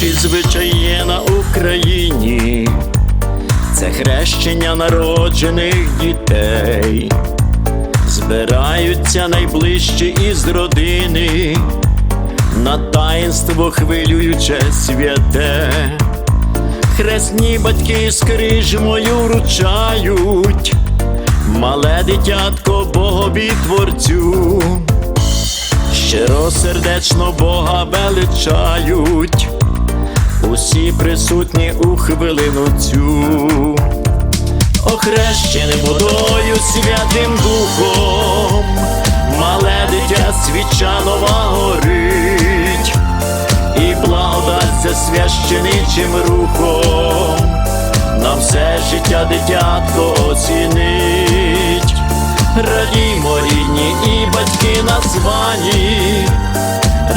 Хороший звичай є на Україні, це хрещення народжених дітей. Збираються найближчі із родини, на таїнство хвилююче святе. Хресні батьки з крижмою вручають, мале дитятко Богові творцю. Щиросердечно Бога величають, усі присутні у хвилину цю, охрещене водою святим духом, мале дитя свіча нова горить, і благодать засвященичим рухом, на все життя дитятко оцінить. Радімо, рідні і батьки названі,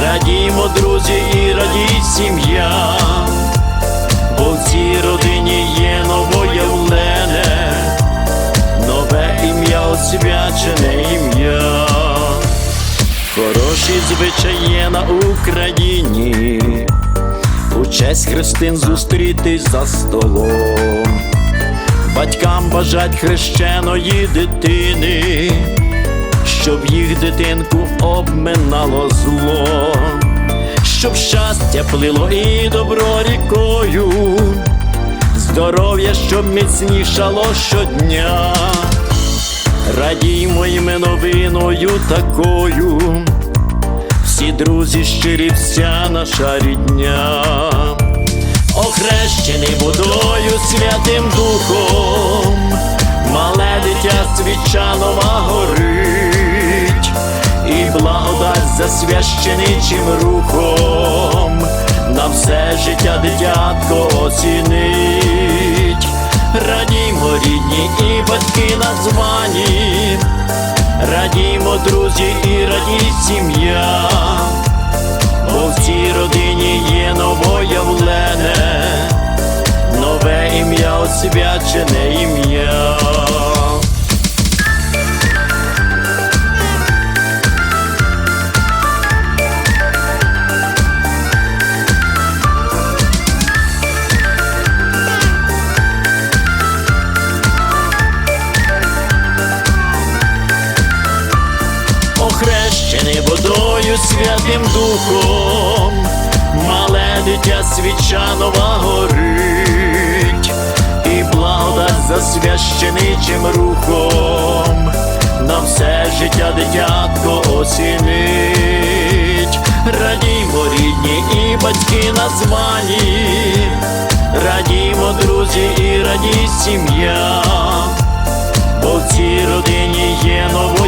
радімо, друзі, і радій сім'я, хороший звичай є на Україні, у честь хрестин зустрітись за столом. Батькам бажать хрещеної дитини, щоб їх дитинку обминало зло, щоб щастя плило і добро рікою, здоров'я, щоб міцнішало щодня, радіймо іми новиною такою, всі друзі щирі, вся наша рідня. Охрещений водою святим духом, мале дитя свіча нова горить, і благодать засвященичим рухом, на все життя дитятко оцінить, радімо, рідні і батьки названі, радімо, друзі, і радій сім'я в родині є новоявлене, нове ім'я, освячене ім'я. Охрещений водою святим духом, мале дитя свіча нова горить, і благодать засвященичим рухом, на все життя дитятко оцінить, радімо, рідні і батьки названі, радімо, друзі, і радій сім'я. Бо в цій родині є новоявлене,